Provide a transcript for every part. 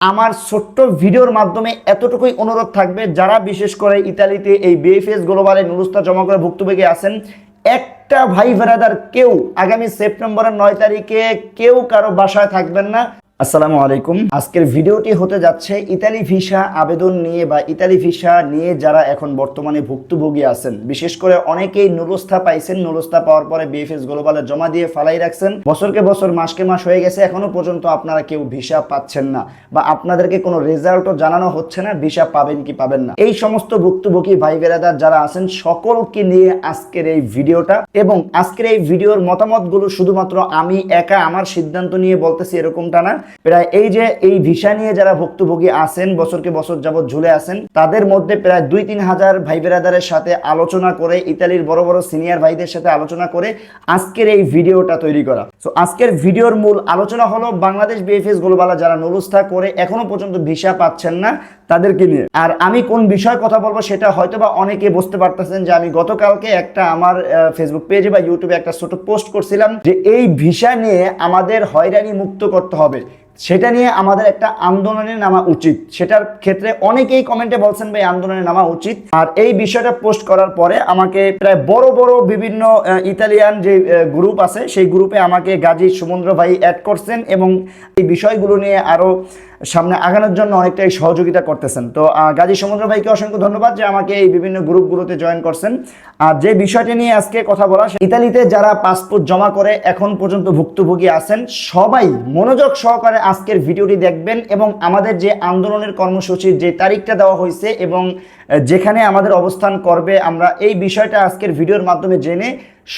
আমার ছোট্ট ভিডিওর মাধ্যমে এতটুকুই অনুরোধ থাকবে, যারা বিশেষ করে ইতালিতে এই বিএফএস গ্লোবালে নুরুস্তা জমা করে ভুক্তভোগী আছেন, একটা ভাই ভেরাদার কেউ আগামী সেপ্টেম্বরের নয় তারিখে কেউ কারও বাসায় থাকবেন না। আসসালামু আলাইকুম। আজকের ভিডিওটি হতে যাচ্ছে ইতালি ভিসা আবেদন নিয়ে বা ইতালি ভিসা নিয়ে যারা এখন বর্তমানে ভুক্তভোগী আছেন। বিশেষ করে অনেকেই নুরস্থা পাইছেন। নুরস্থা পাওয়ার পরে বিএফএস গ্লোবালে জমা দিয়ে ফালাই রাখছেন। বছরকে বছর, মাসকে মাস হয়ে গেছে। এখনও পর্যন্ত আপনারা কেউ ভিসা পাচ্ছেন না বা আপনাদেরকে কোনো রেজাল্টও জানানো হচ্ছে না, ভিসা পাবেন কি পাবেন না। এই সমস্ত ভুক্তভোগী ভাই বেরাদার যারা আছেন, সকলকে নিয়ে আজকের এই ভিডিওটা এবং আজকের এই ভিডিওর মতামতগুলো শুধুমাত্র আমি একা আমার সিদ্ধান্ত নিয়ে বলতেছি এরকমটা না। প্রায় এই যে এই ভিসা নিয়ে যারা ভুক্তভোগী আছেন, বছরকে বছর যাবৎ ঝুলে আছেন, তাদের মধ্যে প্রায় দুই তিন হাজার ভাই বেরাদারের সাথে আলোচনা করে, ইতালির বড় বড় সিনিয়র ভাইদের সাথে আলোচনা করে আজকের এই ভিডিওটা তৈরি করা। তো আজকের ভিডিওর মূল আলোচনা হলো বাংলাদেশ বিএফএস গোলবালা যারা নুরুস্থা করে এখনও পর্যন্ত ভিসা পাচ্ছেন না তাদেরকে নিয়ে। আর আমি কোন বিষয়ে কথা বলব সেটা হয়তো বা অনেকে বুঝতে পারতেছেন যে আমি গতকালকে একটা আমার ফেসবুক পেজে বা ইউটিউবে একটা ছোট পোস্ট করছিলাম যে এই ভিসা নিয়ে আমাদের হয়রানি মুক্ত করতে হবে। সেটা নিয়ে আমাদের একটা আন্দোলনে নামা উচিত। সেটার ক্ষেত্রে অনেকেই কমেন্টে বলছেন, ভাই, আন্দোলনে নামা উচিত। আর এই বিষয়টা পোস্ট করার পরে আমাকে প্রায় বড় বড় বিভিন্ন ইতালিয়ান যে গ্রুপ আছে, সেই গ্রুপে আমাকে গাজী সুমন্দ্র ভাই অ্যাড করছেন এবং এই বিষয়গুলো নিয়ে আরও সামনে আগানোর জন্য অনেকটাই সহযোগিতা করতেছেন। তো গাজী সমুদ্র ভাইকে অসংখ্য ধন্যবাদ যে আমাকে এই বিভিন্ন গ্রুপগুলোতে জয়েন করছেন। আর যে বিষয়টি নিয়ে আজকে কথা বলা ইতালিতে যারা পাসপোর্ট জমা করে এখন পর্যন্ত ভুক্তভোগী আছেন, সবাই মনোযোগ সহকারে আজকের ভিডিওটি দেখবেন এবং আমাদের যে আন্দোলনের কর্মসূচির যে তারিখটা দেওয়া হয়েছে এবং যেখানে আমাদের অবস্থান করবে, আমরা এই বিষয়টা আজকের ভিডিওর মাধ্যমে জেনে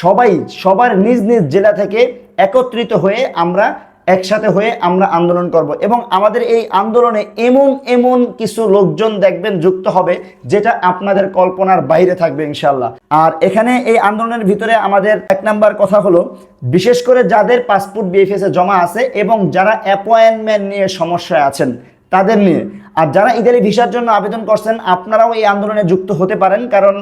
সবাই সবার নিজ নিজ জেলা থেকে একত্রিত হয়ে আমরা একসাথে হয়ে আমরা আন্দোলন করব। এবং আমাদের এই আন্দোলনে এমন এমন কিছু লোকজন দেখবেন যুক্ত হবে, যেটা আপনাদের কল্পনার বাইরে থাকবে ইনশাল্লাহ আর এখানে এই আন্দোলনের ভিতরে আমাদের এক নাম্বার কথা হলো, বিশেষ করে যাদের পাসপোর্ট বিএফএস জমা আছে এবং যারা অ্যাপয়েন্টমেন্ট নিয়ে সমস্যায় আছেন, তাদের নিয়ে। আর যারা ইতালি ভিসার জন্য আবেদন করছেন, আপনারাও এই আন্দোলনে যুক্ত হতে পারেন, কারণ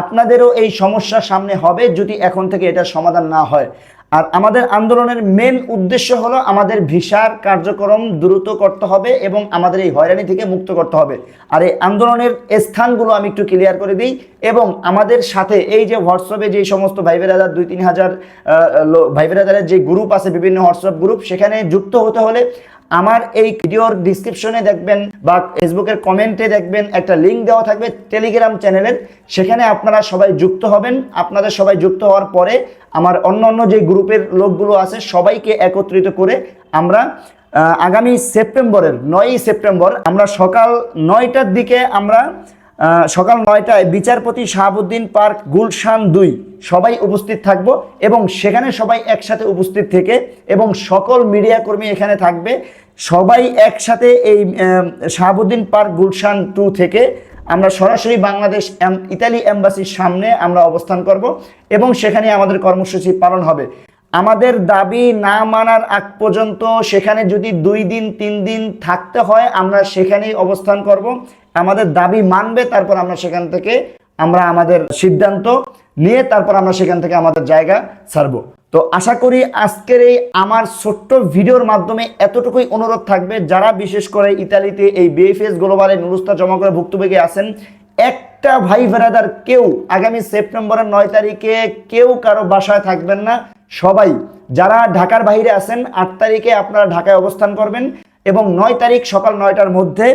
আপনাদেরও এই সমস্যা সামনে হবে যদি এখন থেকে এটার সমাধান না হয়। আর আমাদের আন্দোলনের মেন উদ্দেশ্য হলো আমাদের ভিসার কার্যক্রম দ্রুত করতে হবে এবং আমাদের এই হয়রানি থেকে মুক্ত করতে হবে। আর এই আন্দোলনের স্থানগুলো আমি একটু ক্লিয়ার করে দিই এবং আমাদের সাথে এই যে হোয়াটসঅ্যাপে যে সমস্ত ভাই বেরাদার দুই তিন হাজার ভাইবের বেরাদারের যে গ্রুপ আছে, বিভিন্ন হোয়াটসঅ্যাপ গ্রুপ সেখানে যুক্ত হতে হলে আমার এই ভিডিওর ডিসক্রিপশনে দেখবেন বা ফেসবুকের কমেন্টে দেখবেন একটা লিঙ্ক দেওয়া থাকবে টেলিগ্রাম চ্যানেলের সেখানে আপনারা সবাই যুক্ত হবেন। আপনাদের সবাই যুক্ত হওয়ার পরে আমার অন্য অন্য যে গ্রুপের লোকগুলো আছে, সবাইকে একত্রিত করে আমরা আগামী সেপ্টেম্বরের, নয়ই সেপ্টেম্বর, আমরা সকাল নয়টার দিকে আমরা সকাল নয়টায় বিচারপতি শাহাবুদ্দিন পার্ক গুলশান দুই। সবাই উপস্থিত থাকব এবং সেখানে সবাই একসাথে উপস্থিত থেকে এবং সকল মিডিয়া কর্মী এখানে থাকবে। সবাই একসাথে এই শাহাবুদ্দিন পার্ক গুলশান টু থেকে আমরা সরাসরি বাংলাদেশ ইতালি এম্বাসির সামনে আমরা অবস্থান করব এবং সেখানে আমাদের কর্মসূচি পালন হবে। আমাদের দাবি না মানার আগ পর্যন্ত সেখানে যদি দুই দিন, তিন দিন থাকতে হয়, আমরা সেখানেই অবস্থান করব আমাদের দাবি মানবে, তারপর আমরা সেখান থেকে আমরা আমাদের সিদ্ধান্ত নিয়ে তারপর আমরা সেখান থেকে আমাদের জায়গা ছাড়বো। তো আশা করি আজকের এই আমার ছোট্ট ভিডিওর মাধ্যমে এতটুকুই অনুরোধ থাকবে, যারা বিশেষ করে ইতালিতে এই বিএফএস গ্লোবালে নুরুস্তা জমা করে ভুক্তভোগী আছেন, একটা ভাই বেরাদার কেউ আগামী সেপ্টেম্বরের নয় তারিখে কেউ কারও বাসায় থাকবেন না। সবাই, যারা ঢাকার বাইরে আছেন, আট তারিখে আপনারা ঢাকায় অবস্থান করবেন এবং নয় তারিখ সকাল নয়টার মধ্যে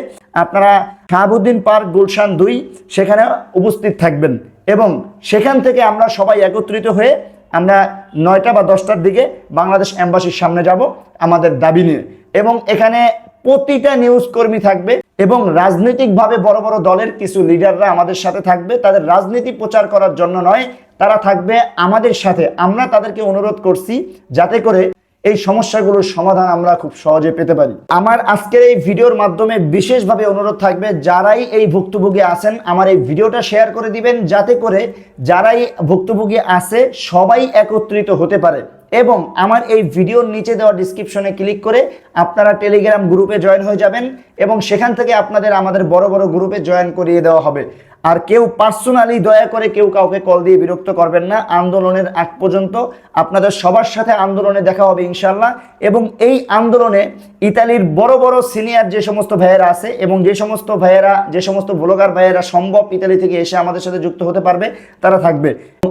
আপনারা শাহাবুদ্দিন পার্ক, গুলশান দুই সেখানে উপস্থিত থাকবেন এবং সেখান থেকে আমরা সবাই একত্রিত হয়ে আমরা নয়টা বা দশটার দিকে বাংলাদেশ অ্যাম্বাসির সামনে যাব আমাদের দাবি নিয়ে। এবং এখানে প্রতিটা নিউজ কর্মী থাকবে এবং রাজনৈতিকভাবে বড় বড় দলের কিছু লিডাররা আমাদের সাথে থাকবে। তাদের রাজনীতি প্রচার করার জন্য নয় তারা থাকবে আমাদের সাথে। আমরা তাদেরকে অনুরোধ করছি যাতে করে এই সমস্যাগুলোর সমাধান আমরা খুব সহজে পেতে পারি। আমার আজকের এই ভিডিওর মাধ্যমে বিশেষভাবে অনুরোধ থাকবে, যারাই এই ভুক্তভোগী আছেন, আমার এই ভিডিওটা শেয়ার করে দিবেন, যাতে করে যারাই ভুক্তভোগী আছে, সবাই একত্রিত হতে পারে। এবং আমার এই ভিডিওর নিচে দেওয়া ডিসক্রিপশনে ক্লিক করে আপনারা টেলিগ্রাম গ্রুপে জয়েন হয়ে যাবেন এবং সেখান থেকে আপনাদের আমাদের বড় বড় গ্রুপে জয়েন করিয়ে দেওয়া হবে। আর কেউ পার্সোনালি দয়া করে কেউ কাউকে কল দিয়ে বিরক্ত করবেন না। আন্দোলনের আগ পর্যন্ত আপনাদের সবার সাথে আন্দোলনে দেখা হবে ইনশাল্লাহ এবং এই আন্দোলনে ইতালির বড় বড় সিনিয়র যে সমস্ত ভাইয়েরা আছে এবং যে সমস্ত ভাইয়েরা, যে সমস্ত ব্লগার ভাইয়েরা সম্ভব ইতালি থেকে এসে আমাদের সাথে যুক্ত হতে পারবে, তারা থাকবে।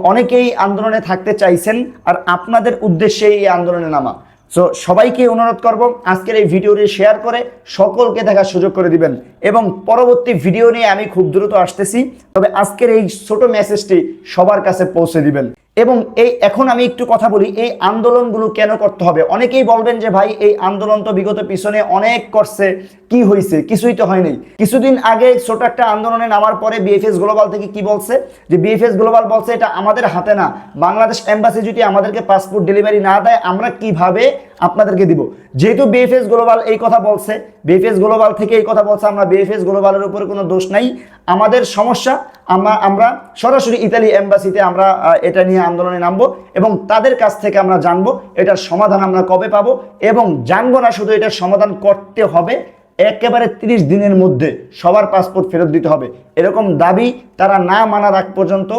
অনেকেই আন্দোলনে থাকতে চাইছেন আর আপনাদের উদ্দেশ্যে এই আন্দোলনে নামা। সো সবাইকে অনুরোধ করব আজকের এই ভিডিওটি শেয়ার করে সকলকে দেখার সুযোগ করে দিবেন। এবং পরবর্তী ভিডিও নিয়ে আমি খুব দ্রুত আসতেছি। তবে আজকের এই ছোট মেসেজটি সবার কাছে পৌঁছে দিবেন। এবং এই এখন আমি একটু কথা বলি, এই আন্দোলনগুলো কেন করতে হবে? অনেকেই বলবেন যে, ভাই, এই আন্দোলন তো বিগত পিছনে অনেক করছে। কি হয়েছে কিছুই তো হয়নি কিছুদিন আগে ছোট একটা আন্দোলনে নামার পরে বিএফএস গ্লোবাল থেকে কি বলছে? যে বিএফএস গ্লোবাল বলছে, এটা আমাদের হাতে না। বাংলাদেশ এম্বাসি যদি আমাদেরকে পাসপোর্ট ডেলিভারি না দেয়, আমরা কীভাবে আপনাদেরকে দিব? যেহেতু বিএফএস গ্লোবাল এই কথা বলছে বিএফএস গ্লোবাল থেকে এই কথা বলছে, আমরা বিএফএস গ্লোবালের উপরে কোনো দোষ নাই। আমাদের সমস্যা, আমরা আমরা সরাসরি ইতালি এম্বাসিতে আমরা এটা নিয়ে আন্দোলনে নামবো এবং তাদের কাছ থেকে আমরা জানব এটার সমাধান আমরা কবে পাব এবং জানব না শুধু এটার সমাধান করতে হবে, একেবারে তিরিশ দিনের মধ্যে সবার পাসপোর্ট ফেরত দিতে হবে। এরকম দাবি তারা না মানার আগ পর্যন্ত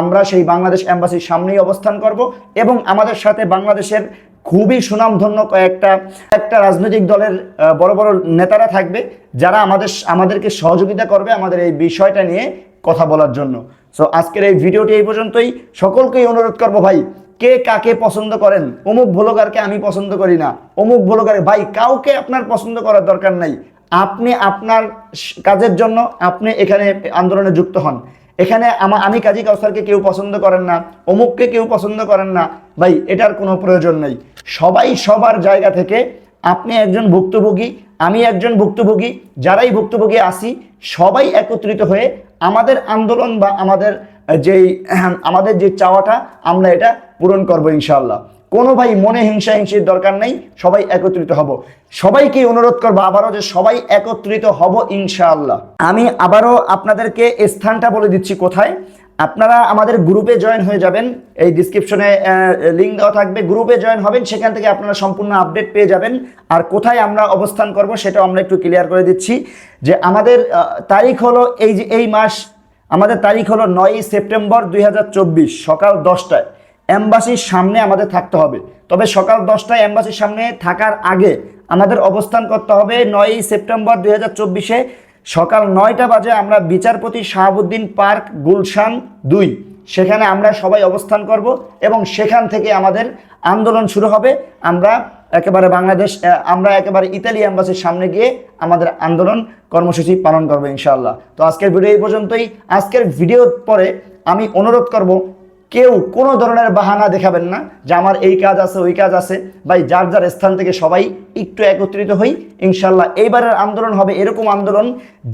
আমরা সেই বাংলাদেশ এম্বাসির সামনেই অবস্থান করব এবং আমাদের সাথে বাংলাদেশের খুবই সুনামধন্য কয়েকটা একটা রাজনৈতিক দলের বড় বড় নেতারা থাকবে যারা আমাদের আমাদেরকে সহযোগিতা করবে আমাদের এই বিষয়টা নিয়ে কথা বলার জন্য। সো আজকের এই ভিডিওটি এই পর্যন্তই। সকলকেই অনুরোধ করব ভাই, কে কাকে পছন্দ করেন? অমুক ভোলগারকে আমি পছন্দ করি না। অমুক ভোলগার, ভাই, কাউকে আপনার পছন্দ করার দরকার নাই। আপনি আপনার কাজের জন্য আপনি এখানে আন্দোলনে যুক্ত হন। এখানে আমা- আমি কাজী কাউসারকে কেউ পছন্দ করেন না, অমুককে কেউ পছন্দ করেন না। ভাই, এটার কোনো প্রয়োজন নেই। সবাই সবার জায়গা থেকে আপনি একজন ভুক্তভোগী, আমি একজন ভুক্তভোগী, যারাই ভুক্তভোগী আসি সবাই একত্রিত হয়ে আমাদের আন্দোলন বা আমাদের যেই আমাদের যে চাওয়াটা, আমরা এটা পূরণ করব ইনশাআল্লাহ। কোনো ভাই মনে হিংসা হিংসির দরকার নেই, সবাই একত্রিত হব। সবাইকে অনুরোধ করব আবারও যে সবাই একত্রিত হব ইনশাআল্লাহ। আমি আবারও আপনাদেরকে স্থানটা বলে দিচ্ছি কোথায়? আপনারা আমাদের গ্রুপে জয়েন হয়ে যাবেন। এই ডিসক্রিপশনে লিঙ্ক দেওয়া থাকবে। গ্রুপে জয়েন হবেন, সেখান থেকে আপনারা সম্পূর্ণ আপডেট পেয়ে যাবেন। আর কোথায় আমরা অবস্থান করব সেটা আমরা একটু ক্লিয়ার করে দিচ্ছি যে আমাদের তারিখ হলো এই যে এই মাস, আমাদের তারিখ হলো নয়ই সেপ্টেম্বর দুই হাজার চব্বিশ, সকাল দশটায়। অ্যাম্বাসির সামনে আমাদের থাকতে হবে। তবে সকাল দশটায় অ্যাম্বাসির সামনে থাকার আগে আমাদের অবস্থান করতে হবে নয়ই সেপ্টেম্বর দুই হাজার চব্বিশে। সকাল নয়টা বাজে আমরা বিচারপতি শাহাবুদ্দিন পার্ক, গুলশান দুই। সেখানে আমরা সবাই অবস্থান করব এবং সেখান থেকে আমাদের আন্দোলন শুরু হবে। আমরা একেবারে বাংলাদেশ আমরা একেবারে ইতালি এম্বাসির সামনে গিয়ে আমাদের আন্দোলন কর্মসূচি পালন করব ইনশাআল্লাহ। তো আজকের ভিডিও এই পর্যন্তই। আজকের ভিডিওর পরে আমি অনুরোধ করব কেউ কোনো ধরনের বাহানা দেখাবেন না যে আমার এই কাজ আছে, ওই কাজ আছে। ভাই, যার যার স্থান থেকে সবাই একটু একত্রিত হই ইনশাল্লাহ এইবারের আন্দোলন হবে এরকম আন্দোলন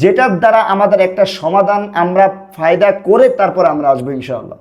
যেটার দ্বারা আমাদের একটা সমাধান আমরা ফায়দা করে তারপর আমরা আসব, ইনশাআল্লাহ।